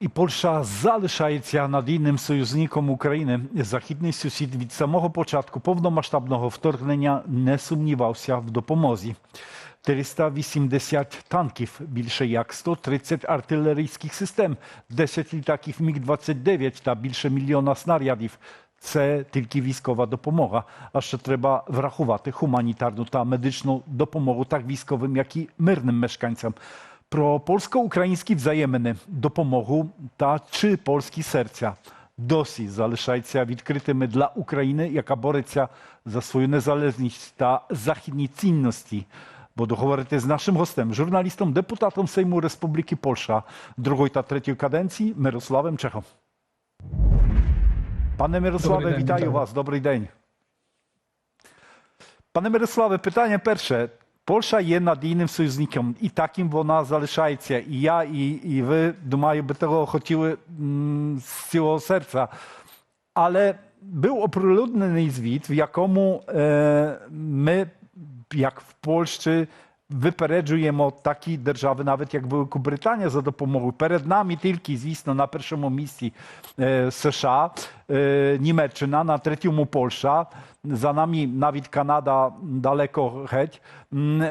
І Польща залишається надійним союзником України. Західний сусід від самого початку повномасштабного вторгнення не сумнівався в допомозі. 380 танків, більше як 130 артилерійських систем, 10 літаків Міг-29 та більше мільйона снарядів. Це тільки військова допомога. А ще треба врахувати гуманітарну та медичну допомогу так військовим, як і мирним мешканцям. Про польсько-українські взаємини, допомогу та чи польські серця досі залишаються відкритими для України, яка бореться за свою незалежність та західні цінності. Буду говорити з нашим гостем, журналістом, депутатом Сейму Республіки Польща другої та третьої каденції Мирославом Чехом. Пане Мирославе, вітаю вітаю. вас. Добрий день. Пане Мирославе, питання перше. Польща є надійним союзником, і таким вона залишається. І я, і, і ви, думаю, би того хотіли м, з цілого серця. Але був оприлюднений звіт, в якому е, ми, як в Польщі, випереджуємо такі держави, навіть як Великобританія за допомогою. Перед нами тільки, звісно, на першому місці е, США, е, Німеччина, на третьому Польща, за нами навіть Канада далеко геть. М,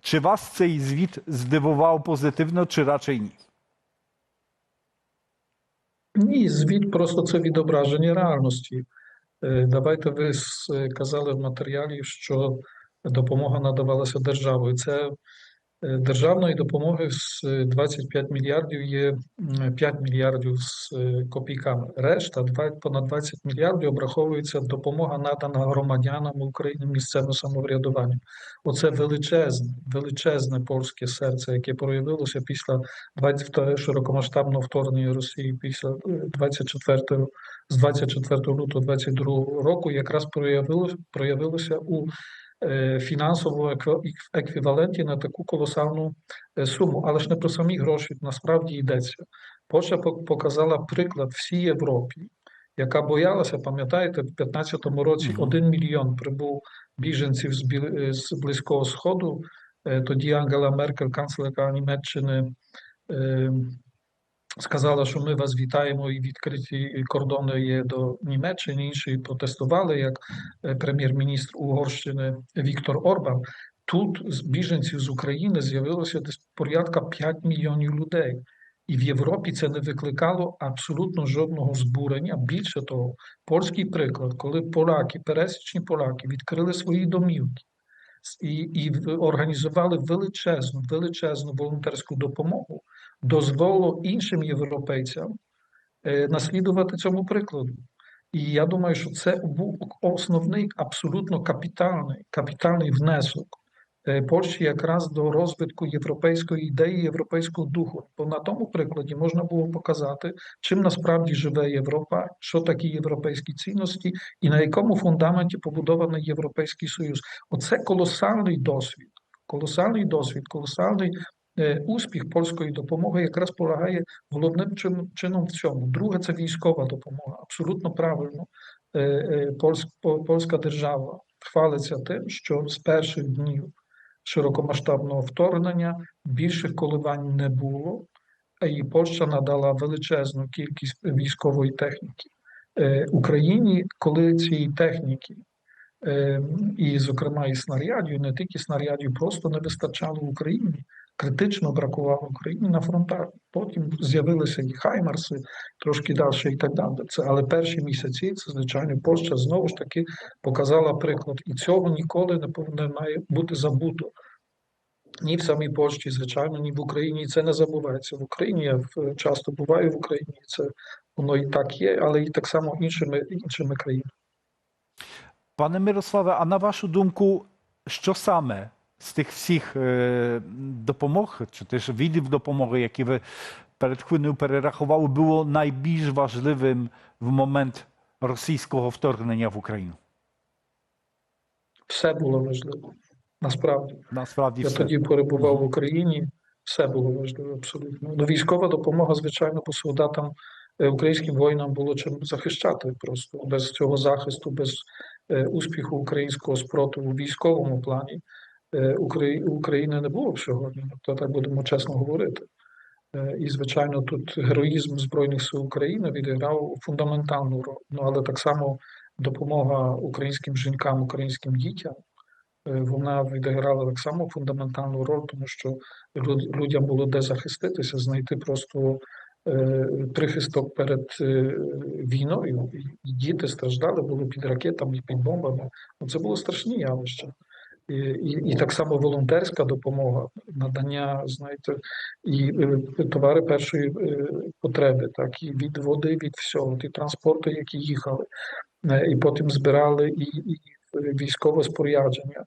Чи вас цей звіт здивував позитивно, чи раczej ні? Ні, звіт просто це відображення реальності. Е, Давайте ви с- казали в матеріалі, що допомога надавалася державою. Це е, державної допомоги з е, 25 мільярдів є м, 5 мільярдів з е, копійками. Решта, понад 20 мільярдів, обраховується допомога надана громадянам України місцевим самоврядуванням. Оце величезне, величезне польське серце, яке проявилося після 20 широкомасштабного вторгнення Росії після е, 24 з 24 лютого 22 року, якраз проявилося проявилося у е, фінансовому екві- еквіваленті на таку колосальну е, суму. Але ж не про самі гроші насправді йдеться. Польща показала приклад всій Європі, яка боялася, пам'ятаєте, в 2015 році один мільйон прибув біженців з, е, Близького Сходу. Тоді Ангела Меркель, канцлерка Німеччини, сказала, що ми вас вітаємо і відкриті кордони є до Німеччини. Інші протестували, як е, прем'єр-міністр Угорщини Віктор Орбан. Тут з біженців з України з'явилося десь порядка 5 мільйонів людей. І в Європі це не викликало абсолютно жодного збурення. Більше того, польський приклад, коли поляки, пересічні поляки, відкрили свої домівки і, і організували величезну, величезну волонтерську допомогу, дозволило іншим європейцям е, наслідувати цьому прикладу. І я думаю, що це був основний, абсолютно капітальний, капітальний внесок е, Польщі якраз до розвитку європейської ідеї, європейського духу. Бо на тому прикладі можна було показати, чим насправді живе Європа, що такі європейські цінності, і на якому фундаменті побудований Європейський Союз. Оце колосальний досвід, колосальний досвід, колосальний успіх польської допомоги якраз полягає головним чин- чином в цьому. Друге, це військова допомога. Абсолютно правильно. Е, е, Польськ, по- польська держава хвалиться тим, що з перших днів широкомасштабного вторгнення більших коливань не було, і Польща надала величезну кількість військової техніки. Е, Україні, коли цієї техніки, е, і, зокрема, і снарядів, не тільки снарядів, просто не вистачало Україні. Критично бракувало Україні на фронтах. Потім з'явилися і Хаймарси, трошки далі і так далі. Це, але перші місяці це, звичайно, Польща знову ж таки показала приклад. І цього ніколи не має бути забуто. Ні в самій Польщі, звичайно, ні в Україні. Це не забувається. В Україні я часто буваю в Україні. Це воно і так є, але і так само іншими іншими країнами. Пане Мирославе, а на вашу думку, що саме з тих всіх е, допомог, чи теж видів допомоги, які ви перед хвилиною перерахували, було найбільш важливим в момент російського вторгнення в Україну? Все було важливо. Насправді. Насправді Я все. тоді перебував в Україні, все було важливо абсолютно. Ну, військова допомога, звичайно, по солдатам, е, українським воїнам було чим захищати просто. Без цього захисту, без е, успіху українського спротиву в військовому плані України не було б сьогодні. То так будемо чесно говорити. Е, І, звичайно, тут героїзм Збройних сил України відіграв фундаментальну роль. Ну, але так само допомога українським жінкам, українським дітям, е, вона відіграла так само фундаментальну роль, тому що людям було де захиститися, знайти просто е, прихисток перед е, війною. І- І діти страждали, були під ракетами, під бомбами. Ну, Це було страшні явища. І, і, і так само волонтерська допомога, надання, знаєте, і е, товари першої е, потреби, так, і від води, від всього, і транспорту, які їхали, Е, і потім збирали і, і військове спорядження.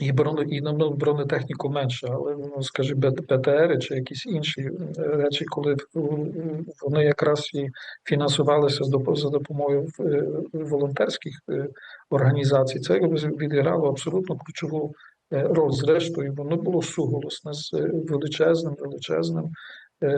І броне, і на бронетехніку менше, але ну, скажи, БТР чи якісь інші е, речі, коли вони якраз і фінансувалися за допомогою е, волонтерських е, організацій, це відіграло абсолютно ключову роль. Зрештою, воно було суголосне з величезним, величезним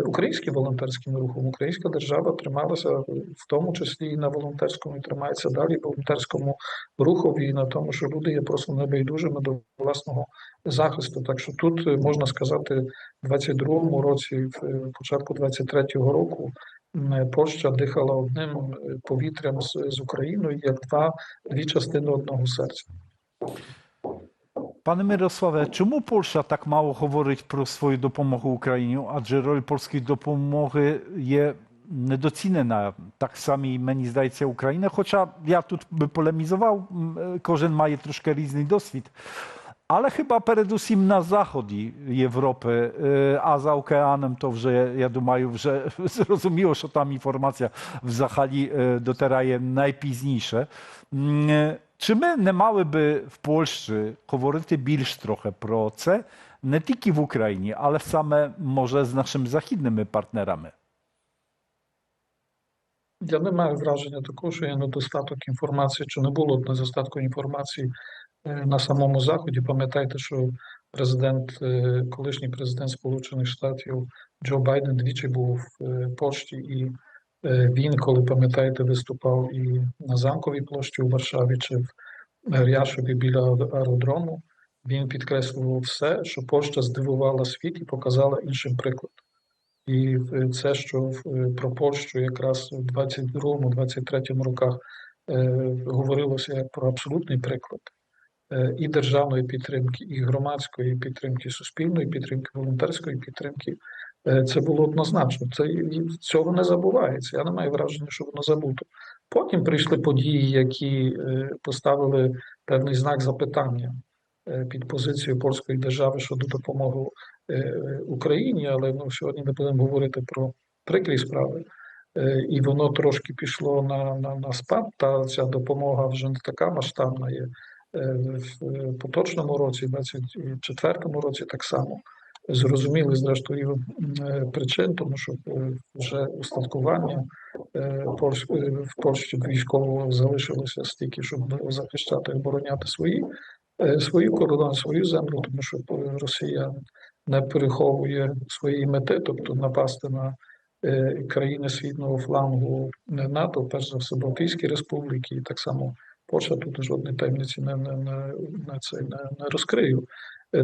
українським волонтерським рухом. Українська держава трималася в тому числі і на волонтерському, і тримається далі волонтерському рухові, і на тому, що люди є просто небайдужими до власного захисту. Так що тут е, можна сказати, в 22-му році, в е, початку 23-го року. е, Польща дихала одним е, повітрям з, з Україною як два дві частини одного серця. Panie Mirosławie, czemu Polska tak mało mówi про свою допомогу Україні? Адже роль польської допомоги є недоцінена. Так само, мені здається, Україна. Хоча я тут би полемізував, м, кожен має трошки різний досвід. Але chyba передусім на заході Європи, е, а за океаном то вже, я думаю, вже зрозуміло, що там інформація взагалі е, дотирає найпізніше. Чи ми не мали би в Польщі говорити більш трохи про це, не тільки в Україні, але саме може з нашими західними партнерами? Я не маю враження такого, що є недостаток інформації, чи не було недостатку інформації е, на самому заході. Пам'ятайте, що президент, е, колишній президент Сполучених Штатів Джо Байден двічі був в е, Польщі, і він, коли пам'ятаєте, виступав і на замковій площі у Варшаві, чи в Ряшові біля аеродрому. Він підкреслював все, що Польща здивувала світ і показала іншим приклад. І е, це, що е, про Польщу якраз у 22-23 роках е, говорилося як про абсолютний приклад е, і державної підтримки, і громадської підтримки, і суспільної підтримки, волонтерської підтримки. Е, Це було однозначно. Це цього не забувається. Я не маю враження, що воно забуто. Потім прийшли події, які е, поставили певний знак запитання е, під позицію польської держави щодо допомоги Україні, але ну, сьогодні не будемо говорити про прикрі справи. І воно трошки пішло на, на, на спад, та ця допомога вже не така масштабна є. В поточному році, 24-му році, так само зрозуміли зрештою е, причин, тому що е, вже устаткування е, в Польщі військового залишилося стільки, щоб захищати, обороняти свої, свої кордони, свою землю, тому що Росія не переховує своєї мети, тобто напасти на країни східного флангу НАТО, перш за все Балтійські республіки, і так само Польща тут жодної таємниці не, не, не, не, це, не, не розкрию.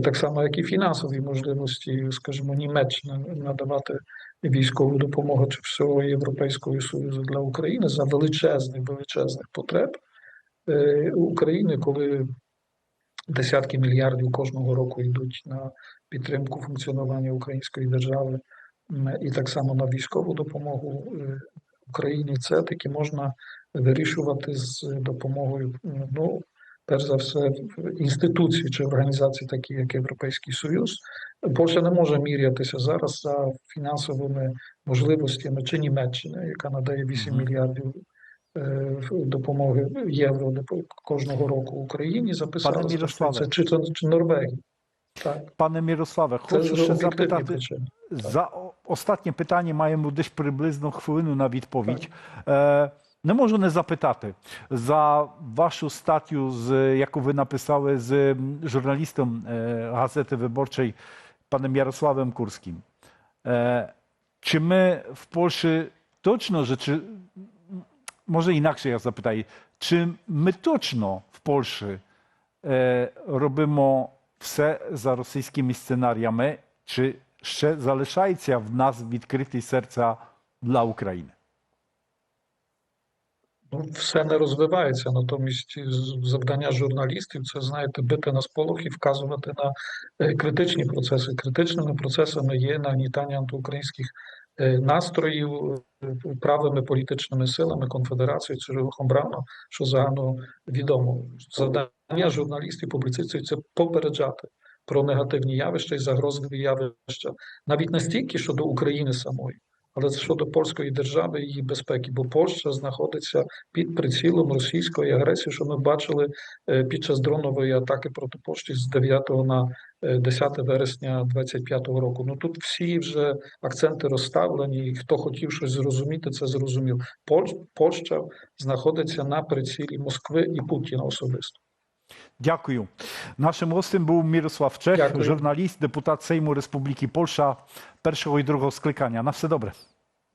Так само, як і фінансові можливості, скажімо, Німеччини надавати військову допомогу чи всього Європейського Союзу для України за величезних величезних потреб України, коли десятки мільярдів кожного року йдуть на підтримку функціонування української держави і так само на військову допомогу Україні. Це таки можна вирішувати з допомогою, ну, перш за все, інституцій чи організацій, такі як Європейський Союз. Польща не може мірятися зараз за фінансовими можливостями чи Німеччина, яка надає 8 мільярдів е, допомоги євро допо- кожного року Україні записали. Пане Мірославе. Це чи, це- чи Норвегія. Так, Пане Мирославе, це хочу з ще запитати. причини. За останнє питання маємо десь приблизно хвилину на відповідь. Е, не можу не запитати за вашу статтю, з, яку ви написали з м, журналістом е, газети Виборчої panem Jarosławem Kurskim. E, czy my w Polsce точно, że czy, może inaczej ja zapytaj, czy my точно в Польщі е, робимо все за російськими сценаріями, чи ще залишається в нас відкриті серця для України? Ну, все не розвивається. Натомість завдання журналістів це знаєте, бити на сполох і вказувати на е, критичні процеси. Критичними процесами є нагнітання антиукраїнських е, настроїв е, правими політичними силами конфедерації чи рухом Брано, що загально відомо. Завдання журналістів, публіцистів це попереджати про негативні явища і загрозливі явища, навіть настільки щодо України самої. Але це щодо польської держави і її безпеки, бо Польща знаходиться під прицілом російської агресії, що ми бачили е, під час дронової атаки проти Польщі з 9 на е, 10 вересня 25 року. Ну тут всі вже акценти розставлені. і Хто хотів щось зрозуміти, це зрозумів. Поль- Польща знаходиться на прицілі Москви і Путіна особисто. Дякую. Нашим гостем був Мирослав Чех, Дякую. журналіст, депутат Сейму Республіки Польща першого і другого скликання. На все добре.